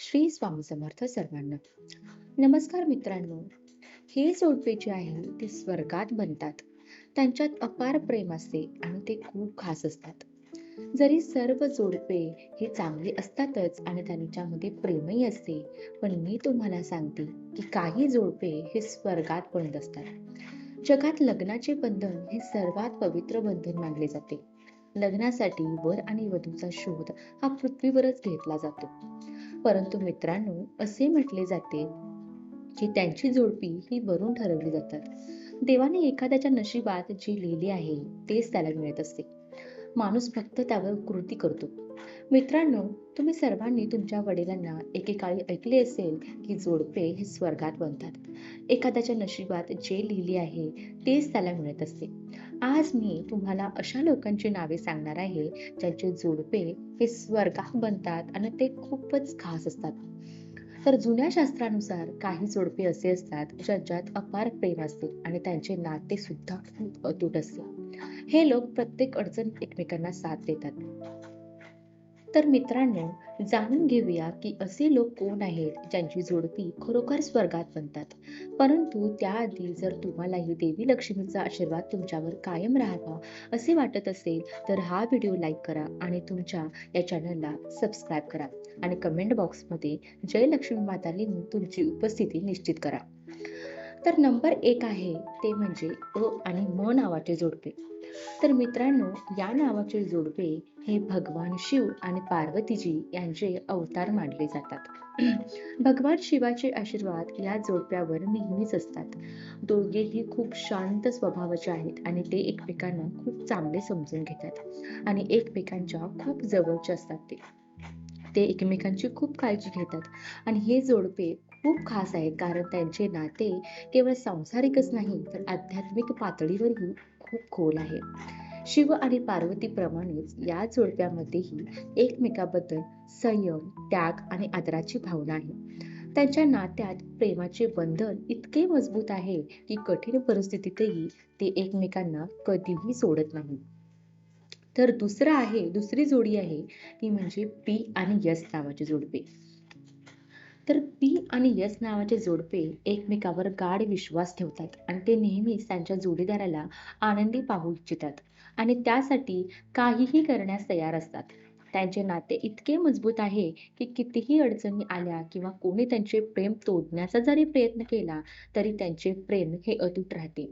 श्री स्वामी समर्थ सर्वांना. नमस्कार मित्रांनो. हे जोडपे जे आहे ते स्वर्गात बनतात. त्यांच्यात अपार प्रेम असते आणि ते खूप खास असतात. जरी सर्व जोडपे हे चांगले असतातच आणि त्यांच्यामध्ये प्रेमही असते पण मी तुम्हाला सांगते की काही जोडपे हे स्वर्गात बनत असतात जगात लग्नाचे बंधन हे सर्वात पवित्र बंधन मानले जाते. लग्नासाठी वर आणि वधूचा शोध हा पृथ्वीवरच घेतला जातो. परंतु मित्रांनो असे म्हटले जाते की त्यांची जोडपी ही वरून ठरवली जातात. देवाने एखाद्याच्या नशिबात जे लिहिले आहे तेच त्याला मिळत असते. माणूस फक्त त्यावर कृती करतो. मित्रांनो तुम्ही सर्वांनी तुमच्या वडिलांना एकेकाळी ऐकले असेल की जोडपे हे स्वर्गात बनतात. एखाद्याच्या नशिबात जे लिहिले आहे तेच त्याला मिळत असते. आज मी तुम्हाला अशा लोकांची नावे सांगणार आहे ज्यांचे जोडपे हे स्वर्गात बनतात आणि ते खूपच खास असतात. तर जुन्या शास्त्रानुसार काही जोडपे असे असतात ज्यांच्यात अपार प्रेम असते आणि त्यांचे नाते सुद्धा खूप अतूट असते. हे लोक प्रत्येक अडचण एकमेकांना साथ देतात. तर मित्रांनो जाणून घेऊया की असे लोक कोण आहेत ज्यांची जोडपी खरोखर स्वर्गात बनतात. परंतु त्याआधी जर तुम्हालाही देवी लक्ष्मीचा आशीर्वाद तुमच्यावर कायम राहावा असे वाटत असेल तर हा व्हिडिओ लाईक करा आणि तुमच्या या चॅनलला सबस्क्राईब करा. आणि कमेंट बॉक्समध्ये जय लक्ष्मी माता लिहून तुमची उपस्थिती निश्चित करा. तर नंबर एक आहे ते म्हणजे अ आणि म नावाचे जोडपे. तर मित्रांनो या नावाचे जोडपे हे भगवान शिव आणि पार्वतीजी यांचे अवतार मानले जातात. भगवान शिवाचे आशीर्वाद या जोडप्यावर नेहमीच असतात. दोघेही खूप शांत स्वभावाचे आहेत आणि ते एकमेकांना खूप चांगले समजून घेतात आणि एकमेकांच्या खूप जवळचे असतात ते. ते एकमेकांची खूप काळजी घेतात आणि हे जोडपे खूप खास आहेत. कारण त्यांचे नाते केवळ सांसारिकच नाही तर आध्यात्मिक पातळीवरही खूप खोल आहे. शिव आणि पार्वतीप्रमाणेच या जोडप्यामध्येही एकमेकाबद्दल संयम त्याग आणि आदराची भावना आहे. त्यांच्या नात्यात प्रेमाचे बंधन इतके मजबूत आहे की कठीण परिस्थितीतही ते एकमेकांना कधीही सोडत नाही. तर दुसरं आहे दुसरी जोडी आहे ती म्हणजे पी आणि यस नावाची जोडपे. तर पी आणि यस नावाचे जोडपे एकमेकावर गाढ विश्वास ठेवतात आणि ते नेहमीच त्यांच्या जोडीदाराला आनंदी पाहू इच्छितात आणि त्यासाठी काहीही करण्यास तयार असतात. त्यांचे नाते इतके मजबूत आहे की कितीही अडचणी आल्या किंवा कोणी त्यांचे प्रेम तोडण्याचा जरी प्रयत्न केला तरी त्यांचे प्रेम हे अतूट राहते.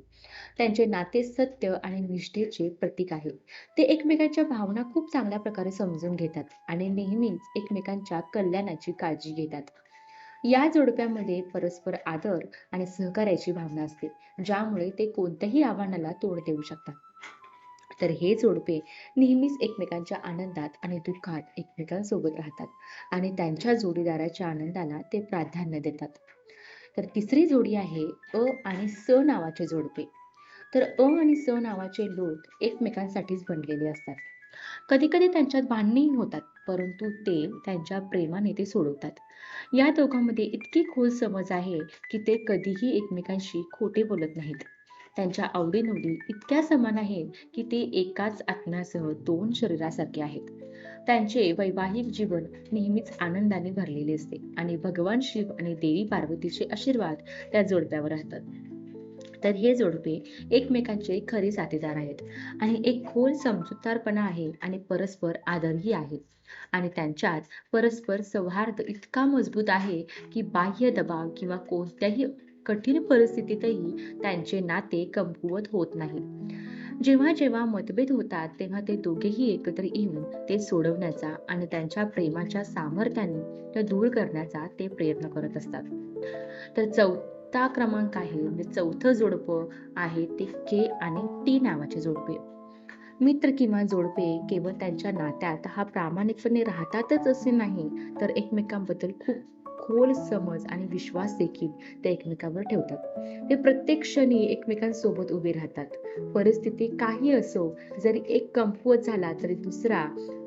त्यांचे नाते सत्य आणि निष्ठेचे प्रतीक आहे. ते एकमेकांच्या भावना खूप चांगल्या प्रकारे समजून घेतात आणि नेहमीच एकमेकांच्या कल्याणाची काळजी घेतात. या जोडप्यामध्ये परस्पर आदर आणि सहकार्याची भावना असते ज्यामुळे ते कोणत्याही आव्हानाला तोड देऊ शकतात. तर हे जोडपे नेहमीच एकमेकांच्या आनंदात आणि दुःखात एकमेकांसोबत राहतात आणि त्यांच्या जोडीदाराच्या आनंदाला ते प्राधान्य देतात. तर तिसरी जोडी आहे अ आणि स नावाचे जोडपे. तर अ आणि स नावाचे लोक एकमेकांसाठीच बनलेले असतात. कधी कधी त्यांच्यात भांडणीही होतात. परंतु ते त्यांच्या प्रेमाने ते सोडवतात. या दोघांमध्ये इतकी खोल समज आहे की ते कधीही एकमेकांशी खोटे बोलत नाहीत. त्यांच्या आवडीनिवडी इतक्या समान आहेत की ते एकाच आत्म्यासह दोन शरीरासारखे आहेत. त्यांचे वैवाहिक जीवन नेहमीच आनंदाने भरलेले असते आणि भगवान शिव आणि देवी पार्वतीचे आशीर्वाद त्या जोडप्यावर राहतात. तर हे जोडपे एकमेकांचे खरे साथीदार आहेत. आणि एक खोल समजूतदारपणा आहे आणि परस्पर आदरही आहे. आणि त्यांच्यात परस्पर सौहार्द इतका मजबूत आहे की बाह्य दबाव किंवा कोणत्याही कठीण परिस्थितीतही त्यांचे नाते कमकुवत होत नाही. जेव्हा जेव्हा मतभेद होतात तेव्हा ते दोघेही एकत्र येऊन ते सोडवण्याचा आणि त्यांच्या प्रेमाच्या सामर्थ्याने दूर करण्याचा ते प्रयत्न करत असतात. तर चौ चौथा क्रमांक आहे. म्हणजे चौथं जोडपं आहे ते के आणि टी नावाचे जोडपे. मित्र किंवा जोडपे केवळ त्यांच्या नात्यात हा प्रामाणिकपणे राहतातच असे नाही तर एकमेकांबद्दल खूप खोल समज आणि विश्वास देखील ते एकमेकांवर ठेवतात. ते प्रत्येक क्षणी एकमेकांसोबत उभे राहतात. परिस्थिती काही असो जरी एक कमकुवत झाला तरी दुसरा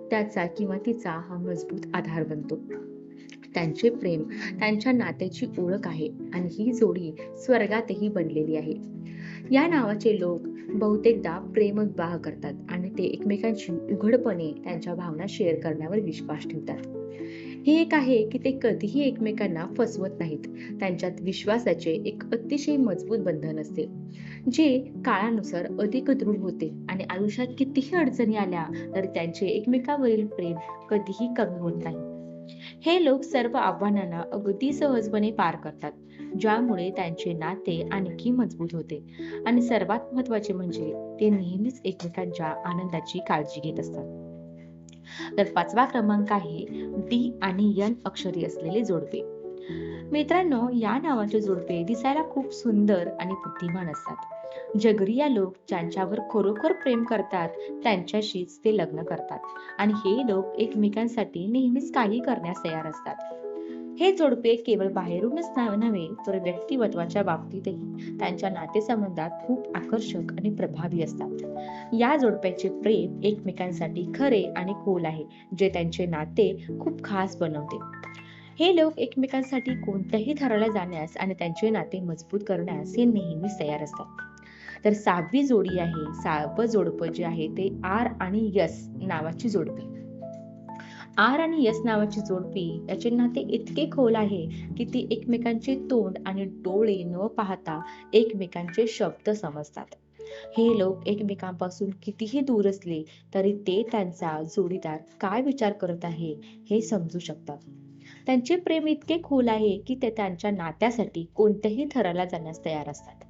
त्याचा किंवा तिचा हा मजबूत आधार बनतो. त्यांचे प्रेम त्यांच्या नात्याची ओळख आहे आणि ही जोडी स्वर्गातही बनलेली आहे. या नावाचे लोक बहुतेकदा प्रेम विवाह करतात आणि ते एकमेकांशी उघडपणे त्यांच्या भावना शेअर करण्यावर विश्वास ठेवतात. हे एक आहे की ते कधीही एकमेकांना फसवत नाहीत. त्यांच्यात विश्वासाचे एक अतिशय मजबूत बंधन असते जे काळानुसार अधिक दृढ होते आणि आयुष्यात कितीही अडचणी आल्या तर त्यांचे एकमेकावरील प्रेम कधीही कमी होत नाही. हे लोक सर्व आव्हानांना अगदी सहजपणे पार करतात ज्यामुळे त्यांचे नाते आणखी मजबूत होते. आणि सर्वात महत्त्वाचे म्हणजे ते नेहमीच एकमेकांच्या आनंदाची काळजी घेत असतात. तर पाचवा क्रमांक आहे डी आणि यन अक्षरी असलेले जोडपे. मित्रांनो या नावाचे जोडपे दिसायला खूप सुंदर आणि बुद्धिमान असतात. जगरिया लोक ज्यांच्यावर खरोखर प्रेम करतात त्यांच्याशीच ते लग्न करतात. आणि हे लोक एकमेकांसाठी नेहमीच काही करण्यास तयार असतात. हे जोडपे केवळ बाहेरूनच नव्हे तर व्यक्तिमत्वाच्या बाबतीतही त्यांच्या नातेसंबंधात खूप आकर्षक आणि प्रभावी असतात. या जोडप्याचे प्रेम एकमेकांसाठी खरे आणि खोल आहे जे त्यांचे नाते खूप खास बनवते. हे लोक एकमेकांसाठी कोणत्याही थराला जाण्यास आणि त्यांचे नाते मजबूत करण्यास हे नेहमीच तयार असतात. तर सहावी जोडी आहे सहावं जोडपं जे आहे ते आर आणि यस नावाची जोडपी. आर आणि यस नावाची जोडपी याचे नाते इतके खोल आहे की ती एकमेकांचे तोंड आणि डोळे न पाहता एकमेकांचे शब्द समजतात. हे लोक एकमेकांपासून कितीही दूर असले तरी ते त्यांचा जोडीदार काय विचार करत आहे हे समजू शकतात. त्यांचे प्रेम इतके खोल आहे की ते त्यांच्या नात्यासाठी कोणत्याही थराला जाण्यास तयार असतात.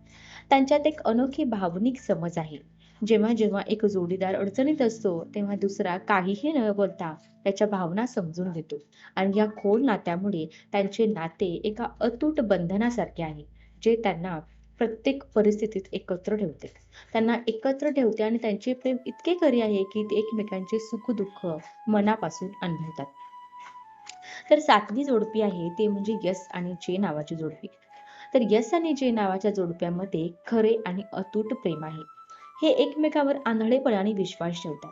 त्यांच्यात एक अनोखी भावनिक समज आहे. जेव्हा जेव्हा एक जोडीदार अडचणीत असतो तेव्हा दुसरा काहीही न बोलता त्याच्या भावना समजून घेतो. आणि या खोल नात्यामुळे त्यांचे नाते एका अतूट बंधनासारखे आहे जे त्यांना प्रत्येक परिस्थितीत एकत्र ठेवते. त्यांना एकत्र ठेवते आणि त्यांचे प्रेम इतके खरे आहे की ते एकमेकांचे सुख दुःख मनापासून अनुभवतात. तर सातवी जोडपी आहे ते म्हणजे यस आणि जे नावाची जोडपी. तर यस आणि जे नावाच्या जोडप्यामध्ये खरे आणि अतूट प्रेम आहे. हे एकमेकावर आणि विश्वास ठेवतात.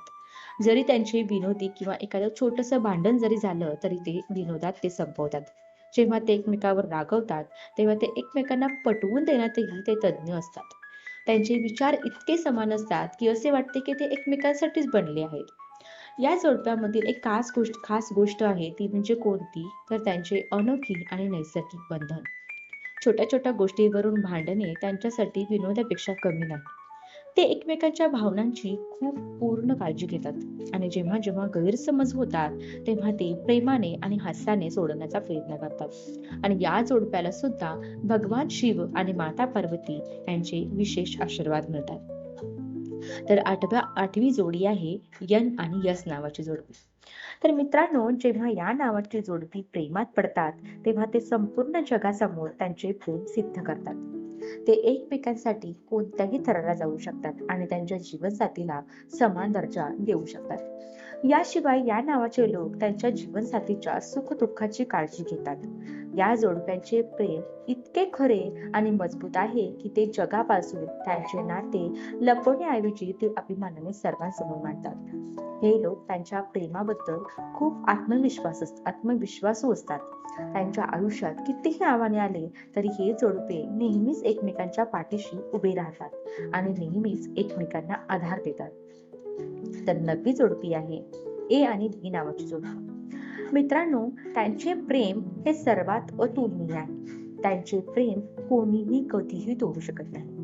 जरी त्यांचे विनोदी किंवा एखादं छोटस भांडण जरी झालं तरी ते विनोदात ते संपवतात. जेव्हा ते एकमेकावर रागवतात तेव्हा ते एकमेकांना पटवून देण्यातही ते तज्ज्ञ असतात. त्यांचे विचार इतके समान असतात की असे वाटते की ते एकमेकांसाठीच बनले आहेत. या जोडप्यामधील एक खास गोष्ट खास गोष्ट आहे ती म्हणजे कोणती? तर त्यांचे अनोखी आणि नैसर्गिक बंधन. छोट्या छोट्या गोष्टीवरून भांडणे त्यांच्यासाठी विनोदापेक्षा कमी नाही ते एकमेकांच्या भावनांची खूप पूर्ण काळजी घेतात आणि जेव्हा जेव्हा गैरसमज होतात तेव्हा ते प्रेमाने आणि हास्याने सोडवण्याचा प्रयत्न करतात. आणि या जोडप्याला सुद्धा भगवान शिव आणि माता पार्वती यांचे विशेष आशीर्वाद मिळतात. तर आठव्या आठवी जोडी आहे यन आणि यस नावाची जोडपी. तर मित्रांनो जेव्हा या नावाची जोडपी प्रेमात पडतात तेव्हा ते संपूर्ण जगासमोर त्यांचे प्रेम सिद्ध करतात. ते एकमेकांसाठी कोणत्याही थराला जाऊ शकतात आणि त्यांच्या जीवनसाथीला समान दर्जा देऊ शकतात. याशिवाय या नावाचे लोक त्यांच्या जीवनसाथीच्या सुख दुःखाची काळजी घेतात. या जोडप्यांचे प्रेम इतके खरे आणि मजबूत आहे की ते जगापासून त्यांचे नाते लपवण्याऐवजी ते अभिमानाने सर्वांसमोर मांडतात. हे लोक त्यांच्या प्रेमाबद्दल खूप आत्मविश्वास आत्मविश्वासू असतात. त्यांच्या आयुष्यात कितीही आव्हाने आले तरी हे जोडपे नेहमीच एकमेकांच्या पाठीशी उभे राहतात आणि नेहमीच एकमेकांना आधार देतात. तर नववी जोडपी आहे ए आणि बी नावाची जोडपी. मित्रांनो त्यांचे प्रेम हे सर्वात अतुलनीय आहे. त्यांचे प्रेम कोणीही कधीही तोडू शकत नाही.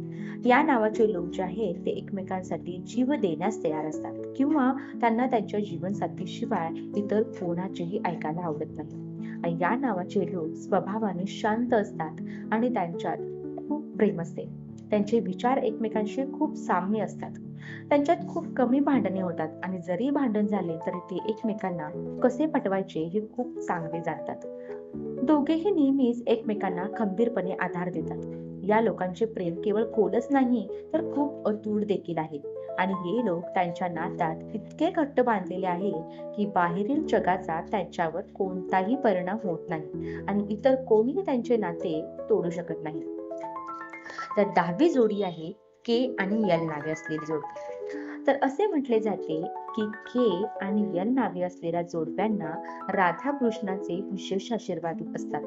या नावाचे लोक जे आहेत ते एकमेकांसाठी जीव देण्यास तयार असतात किंवा त्यांना त्यांच्या जीवनसाथी शिवाय इतर कोणाचेही ऐकायला आवडत नाही. आणि या नावाचे लोक स्वभावाने शांत असतात आणि त्यांच्यात खूप प्रेम असते. त्यांचे विचार एकमेकांशी खूप साम्य असतात. त्यांच्यात खूप कमी भांडणे होतात आणि जरी भांडण झाले तरी ते एकमेकांना कसे पटवायचे हे खूप चांगले जाणतात. दोघेही नेहमीच एकमेकांना खंबीरपणे आधार देतात. या लोकांचे प्रेम केवळ खोलच नाही तर खूप अतूट देखील आहे. आणि हे लोक त्यांच्या नात्यात इतके घट्ट बांधलेले आहे की बाहेरील जगाचा त्यांच्यावर कोणताही परिणाम होत नाही. आणि इतर कोणीही त्यांचे नाते तोडू शकत नाही. तर दहावी जोडी आहे के आणि यल नावे असलेली जोडी. तर असे म्हटले जाते की के आणि यल नावे असलेल्या जोडप्यांना राधा कृष्णाचे विशेष आशीर्वाद असतात.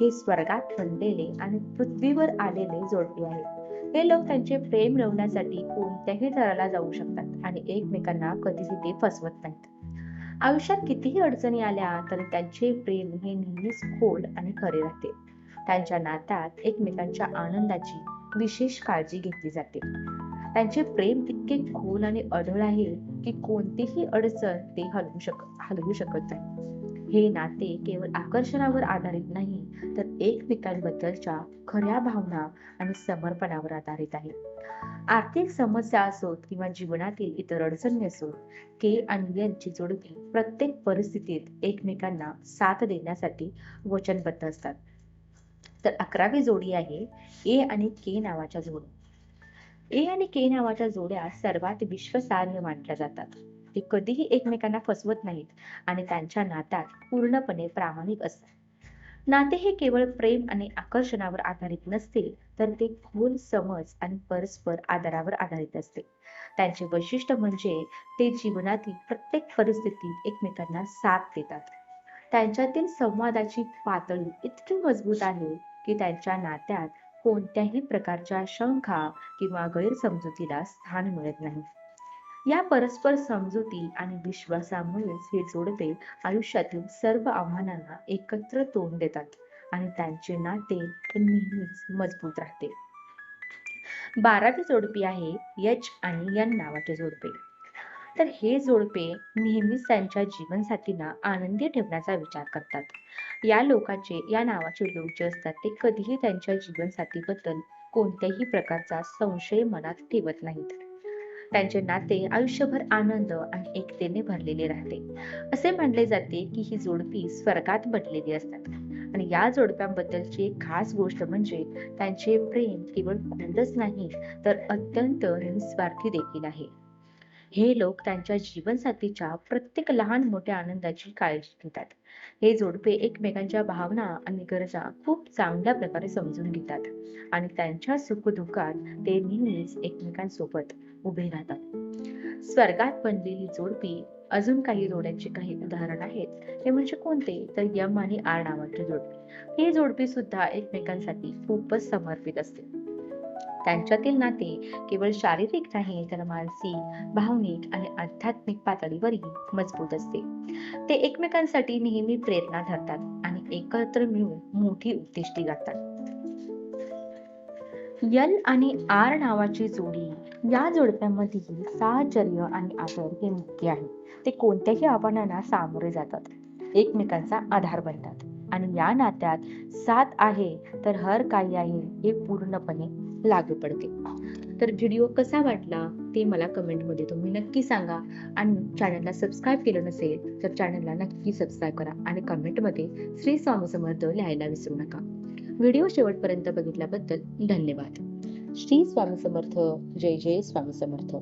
हे स्वर्गात बनलेले आणि पृथ्वीवर आलेले जोडपे आहेत. हे लोक त्यांचे प्रेम मिळवण्यासाठी कोणत्याही थराला जाऊ शकतात आणि एकमेकांना कधीही ते फसवत नाहीत. आयुष्यात कितीही अडचणी आल्या तरी त्यांचे प्रेम हे नेहमीच खोल आणि खरे राहते. त्यांच्या नात्यात एकमेकांच्या आनंदाची विशेष काळजी घेतली जाते. त्यांचे प्रेम इतके खोल आणि अढळ आहे की कोणतीही अडचण ते हलवू शक हलवू शकत नाही. हे नाते केवळ आकर्षणावर आधारित नाही तर एकमेकांबद्दलच्या खऱ्या भावना आणि समर्पणावर आधारित आहे. आर्थिक समस्या असोत किंवा जीवनातील इतर अडचणी असोत के आणि यांची जोडपी प्रत्येक परिस्थितीत एकमेकांना साथ देण्यासाठी वचनबद्ध असतात. तर अकरावी जोडी आहे ए आणि के नावाच्या जोड ए आणि के नावाच्या जोड्या सर्वात विश्वसार्ह मानल्या जातात. ते कधीही एकमेकांना फसवत नाहीत आणि त्यांच्या नात्यात पूर्णपणे प्रामाणिक असतात. नाते हे केवळ प्रेम आणि आकर्षणावर आधारित नसतील तर ते खोल समज आणि परस्पर आधारावर आधारित असते. त्यांचे वैशिष्ट्य म्हणजे ते जीवनातील प्रत्येक परिस्थितीत एकमेकांना साथ देतात. त्यांच्यातील संवादाची पातळी इतकी मजबूत आहे की त्यांच्या नात्यात कोणत्याही प्रकारच्या शंका किंवा गैरसमजुतीला स्थान मिळत नाही. या परस्पर समजुती आणि विश्वासामुळेच हे जोडपे आयुष्यातील सर्व आव्हानांना एकत्र तोंड देतात आणि त्यांचे नाते नेहमीच मजबूत राहते. बारावी जोडपी आहे यच आणि यन नावाचे जोडपे. तर हे जोडपे नेहमीच त्यांच्या जीवनसाथींना आनंदी ठेवण्याचा विचार करतात. या लोकांचे या नावाचे लोक जे असतात ते कधीही त्यांच्या जीवनसाथीबद्दल कोणत्याही प्रकारचा संशय मनात ठेवत नाहीत. त्यांचे नाते आयुष्यभर आनंद आणि एकतेने भरलेले राहते. असे मानले जाते की ही जोडपी स्वर्गात बनलेली असतात. आणि या जोडप्यांबद्दलची एक खास गोष्ट म्हणजे त्यांचे प्रेम केवळ आनंदच नाही तर अत्यंत निस्वार्थी देखील आहे. हे लोक त्यांच्या जीवनसाथीच्या प्रत्येक लहान मोठ्या आनंदाची काळजी घेतात. हे जोडपे एकमेकांच्या भावना आणि गरजा खूप चांगल्या प्रकारे समजून घेतात आणि त्यांच्या सुखदुःखात ते नेहमीच एकमेकांसोबत उभे राहतात. स्वर्गात बनलेली जोडपी अजून काही जोड्यांची काही उदाहरण आहेत. हे म्हणजे कोणते? तर यम आणि आर नावाची जोडपी. ही जोडपी सुद्धा एकमेकांसाठी खूपच समर्पित असते. त्यांच्यातील नाते केवळ शारीरिक नाही तर मानसिक भावनिक आणि आध्यात्मिक पातळीवरही मजबूत असते. ते एकमेकांसाठी नेहमी प्रेरणा ठरतात आणि एकत्र मिळून मोठी उद्दिष्टी गाठतात. यल आणि आर नावाची जोडी या जोडप्यामधील साहचर्य आणि आदर हे मुख्य आहे. ते कोणत्याही आव्हानांना सामोरे जातात. एकमेकांचा आधार बनतात. आणि या नात्यात साथ आहे तर हर काही आहे हे पूर्णपणे लागू पडते. तर व्हिडिओ कसा वाटला ते मला कमेंटमध्ये तुम्ही नक्की सांगा. आणि चॅनलला सबस्क्राईब केलं नसेल तर चॅनलला नक्की सबस्क्राईब करा. आणि कमेंटमध्ये श्री स्वामी समर्थ लिहायला विसरू नका. व्हिडिओ शेवटपर्यंत बघितल्याबद्दल धन्यवाद. श्री स्वामी समर्थ. जय जय स्वामी समर्थ.